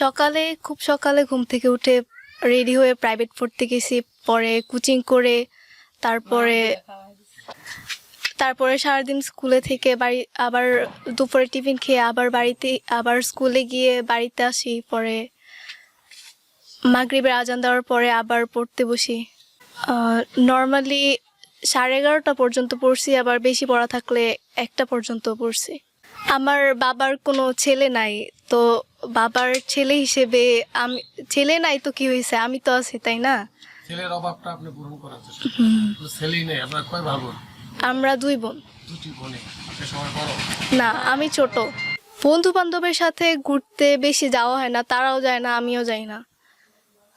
সকালে খুব সকালে ঘুম থেকে উঠে রেডি হয়ে প্রাইভেট পড়তে গেছি। পরে কোচিং করে তারপরে তারপরে সারাদিন স্কুলে থেকে বাড়ি আবার দুপুরে টিফিন খেয়ে আবার বাড়িতে আবার স্কুলে গিয়ে বাড়িতে আসি। পরে মাগরিবের আজান দেওয়ার পরে আবার পড়তে বসি। নর্মালি সাড়ে এগারোটা পর্যন্ত পড়ছি আবার বেশি পড়া থাকলে একটা পর্যন্ত পড়ছি। আমার বাবার কোনো ছেলে নাই তো বাবার ছেলে হিসেবে আমি ছেলে নাই তো কি হয়েছে আমি তো আছি তাই না? ছেলের অভাবটা আপনি পূরণ করার চেষ্টা করুন। ছেলেই নেই আপনার কয় ভাবুন আমরা দুই বোন। দুটি বোনে। আপনি সবাই বড়? না আমি ছোট। বন্ধু বান্ধবের সাথে ঘুরতে বেশি যাওয়া হয় না তারাও যায় না আমিও যাই না।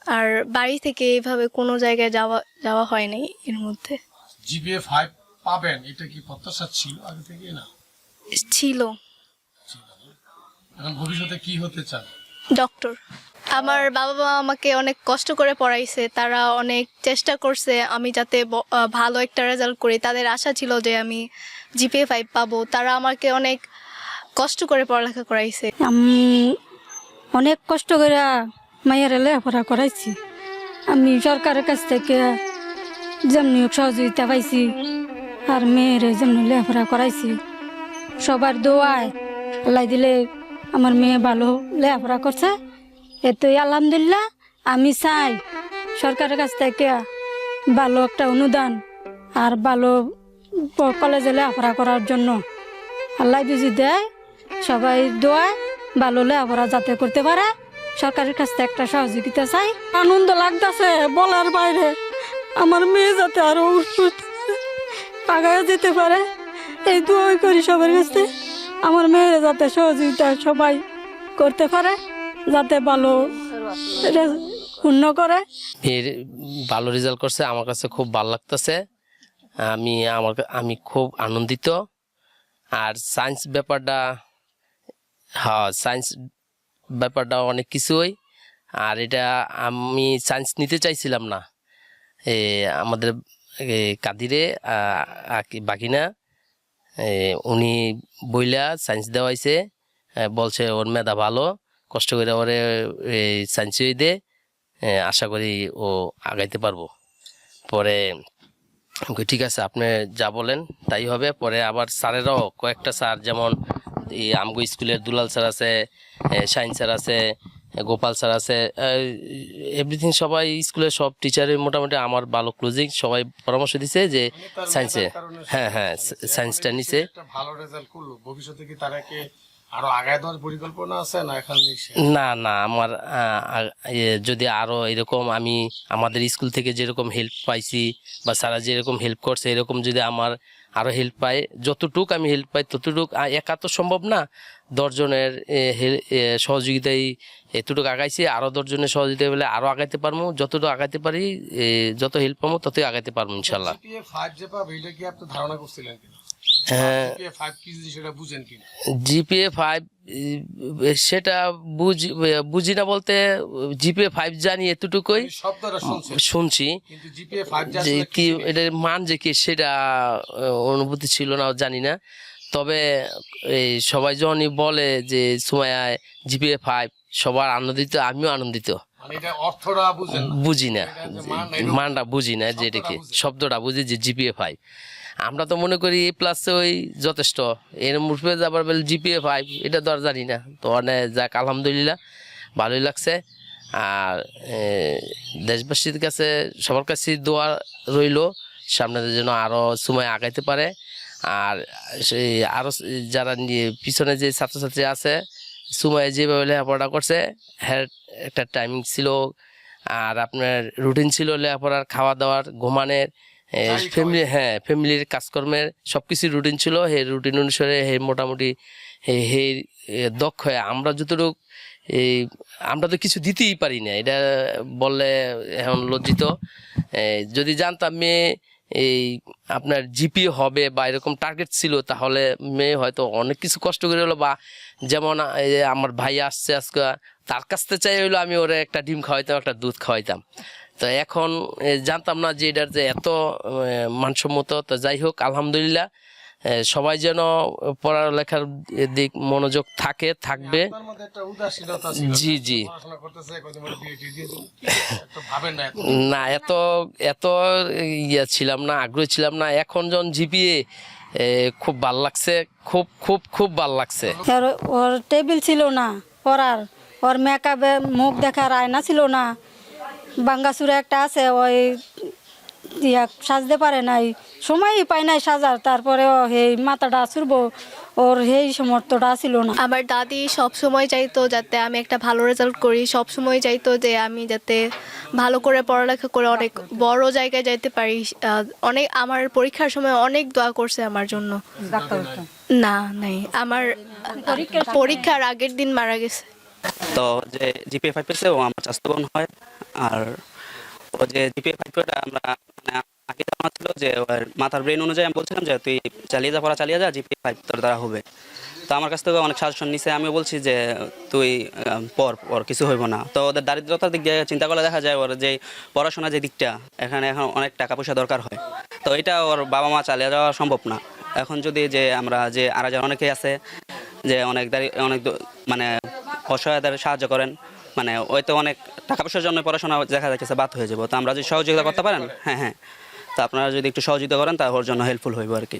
আর বাড়ি থেকে এইভাবে কোনো জায়গায় যাওয়া যাওয়া হয়নি এর মধ্যে। জিপিএ ফাইভ পাবেন এটা কি প্রত্যাশা ছিল আগে থেকে না? ছিল? এখন ভবিষ্যতে কি হতে চান? ডক্টর আমার বাবা মা আমাকে অনেক কষ্ট করে পড়াইছে তারা অনেক চেষ্টা করছে আমি যাতে ভালো একটা রেজাল্ট করি। তাদের আশা ছিল যে আমি জিপিএ ফাইভ পাবো। তারা আমাকে অনেক কষ্ট করে পড়ালেখা করাইছে। আমি অনেক কষ্ট করে মায়ের লেখাপড়া করাইছি। আমি সরকারের কাছ থেকে যেমনি সহযোগিতা পাইছি আর মেয়ের যেমনি লেখাপড়া করাইছি সবার দোয়ায় আল্লাহ দিলে আমার মেয়ে ভালো লেখাপড়া করছে। এতই আলহামদুলিল্লাহ, আমি চাই সরকারের কাছ থেকে ভালো একটা অনুদান আর ভালো কলেজে লেখাপড়া করার জন্য। আল্লাহ যদি দেয়, সবাই দোয়ায় ভালো লেখাপড়া যাতে করতে পারে। সরকারের কাছ থেকে একটা সহযোগিতা চাই। আনন্দ লাগতেছে বলার বাইরে। আমার মেয়ে যাতে আরও আগায় যেতে পারে, এই দোয়াই করি সবার কাছে। আমার মেয়ের যাতে সহযোগিতা সবাই করতে পারে যাতে ভালো পূর্ণ করে। এর ভালো রেজাল্ট করছে আমার কাছে খুব ভালো লাগতেছে। আমি আমার আমি খুব আনন্দিত। আর সায়েন্স ব্যাপারটা হ্যাঁ সায়েন্স ব্যাপারটা অনেক কিছুই। আর এটা আমি সায়েন্স নিতে চাইছিলাম না। এ আমাদের কাদিরে আ- আ- কি বাকিনা এ, উনি বইলা সায়েন্স দেওয়াইছে বলছে ওর মেধা ভালো, কষ্ট করে ওরে সায়েন্সই দে আশা করি ও আগাইতে পারব। পরে ঠিক আছে, আপনি যা বলেন, তাই হবে। পরে আবার স্যারেরাও কয়েকটা স্যার, যেমন এই আমগো স্কুলের দুলাল স্যার আছে সাইন স্যার আছে গোপাল স্যার আছে এভরিথিং সবাই স্কুলের সব টিচারের মোটামুটি আমার ভালো ক্লোজিং সবাই পরামর্শ দিছে যে সায়েন্সে হ্যাঁ হ্যাঁ সায়েন্সটা নিছে। ভালো রেজাল্ট করল। ভবিষ্যতে কি তারাকে আরও আগায় দেওয়ার পরিকল্পনা আছে না এখন না না আমার যদি আরও এরকম আমি আমাদের স্কুল থেকে যেরকম হেল্প পাইছি বা সারা যেরকম হেল্প করছে এরকম যদি আমার আরও হেল্প পাই যতটুক আমি হেল্প পাই ততটুক একা তো সম্ভব না। দশজনের সহযোগিতায় এতটুকু আগাইছি আরও দশজনের সহযোগিতা বলে আরও আগাইতে পারব যতটুকু আগাইতে পারি যত হেল্প পাবো ততই আগাইতে পারব ইনশাল্লাহ ফাইভ যে পাবে এটা কি আপনি ধারণা করছিলেন কিনা? জিপিএ ফাইভ সেটা জিপিএ ফাইভ সেটা বুঝি বুঝি না বলতে জিপিএ ফাইভ জানি এতটুকুই। শুনছি। যে কি এটার মান যে কি সেটা অনুভূতি ছিল না জানি না। তবে এই সবাই যখনই বলে যে সুমায়ায় জিপিএ ফাইভ সবার আনন্দিত আমিও আনন্দিত। মানে। বুঝি না। মান, মানটা বুঝি না যে এটা শব্দটা বুঝি যে জিপিএ ফাইভ আমরা তো মনে করি এ প্লাস ওই যথেষ্ট। এর মুঠে যাবার বেল জিপিএ ফাইভ এটা তো আর জানি না। তো অনেক যাক আলহামদুলিল্লাহ ভালোই লাগছে। আর দেশবাসীর কাছে সবার কাছে দোয়া রইল সামনে যেন আরও সময় আগাইতে পারে। আর সেই আরও যারা পিছনে যে ছাত্রছাত্রী আছে সময়ে যেভাবে লেখাপড়া করছে হ্যাঁ একটা টাইমিং ছিল আর আপনার রুটিন ছিল লেখাপড়ার খাওয়া দাওয়ার ঘুমানের ফ্যামিলি হ্যাঁ ফ্যামিলির কাজকর্মের সব কিছু রুটিন ছিল। হে রুটিন অনুসারে হে মোটামুটি হে- হে দক্ষ হয়ে আমরা যতটুকু এই আমরা তো কিছু দিতেই পারি না। এটা বললে এখন লজ্জিত। যদি জানতাম মেয়ে এই আপনার জিপি হবে বা এরকম টার্গেট ছিল, তাহলে মেয়ে হয়তো অনেক কিছু কষ্ট করে হলো বা যেমন আমার ভাই আসছে আজকে, তার কাছ থেকে চাই হইল আমি ওরে একটা ডিম খাওয়াইতাম, একটা দুধ খাওয়াইতাম। তো এখন জানতাম না যে এটার যে এত মানসম্মত, তো যাই হোক, আলহামদুলিল্লাহ। সবাই যেন পড়ালেখার দিক মনোযোগ থাকে থাকবে। আপনার মধ্যে একটা উদাসীনতা ছিল। জি জি। না এত। এত এত ইয়ে ছিলাম না আগ্রহী ছিলাম না। এখন যখন জিপিএ খুব ভালো লাগছে খুব খুব খুব ভালো লাগছে। আর ওর টেবিল ছিল না পড়ার। ওর মেকআপে মুখ দেখার আয়না ছিল না। বাঙ্গাসুরে একটা আছে ওই ইয়া সাজতে পারে নাই। সময়ই পায় নাই সাজার তারপরে সেই মাথাটা চুরবো ওর সেই সমর্থটা ছিল না। আমার দাদি সব সময় চাইতো যাতে আমি একটা ভালো রেজাল্ট করি সব সময় চাইতো যে আমি যাতে ভালো করে পড়ালেখা করে অনেক বড় জায়গায় যাইতে পারি। অনেক আমার পরীক্ষার সময় অনেক দোয়া করছে আমার জন্য। না নাই। আমার পরীক্ষার আগের দিন মারা গেছে। তো যে জিপিএ ফাইভ পেয়েছে ও আমার চাস্তো হয়। আর ও যে জিপিএ ফাইভ পেয়েটা আমরা মানে আগে ছিল যে ওর মাথার ব্রেন অনুযায়ী আমি বলছিলাম যে তুই চালিয়ে যা পড়া চালিয়ে যা জিপিএ ফাইভ তোর দ্বারা হবে। তো আমার কাছ থেকে অনেক সাজেশন নিছে আমি বলছি যে তুই পড় ওর কিছু হইব না। তো ওদের দারিদ্রতার দিক দিয়ে চিন্তা করলে দেখা যায় ওর যে পড়াশোনা যে দিকটা, এখানে এখন অনেক টাকা পয়সা দরকার হয়। তো এটা ওর বাবা মা চালিয়ে যাওয়া সম্ভব না। এখন যদি যে আমরা যে আর অনেকেই আছে, যে অনেক অনেক মানে অসহায়তার সাহায্য করেন মানে ওই তো অনেক টাকা পয়সার জন্য পড়াশোনা দেখা যাচ্ছে বাদ হয়ে যাব। তো আমরা যদি সহযোগিতা করতে পারেন? হ্যাঁ হ্যাঁ। তো আপনারা যদি একটু সহযোগিতা করেন, তা ওর জন্য হেল্পফুল হইব আর কি।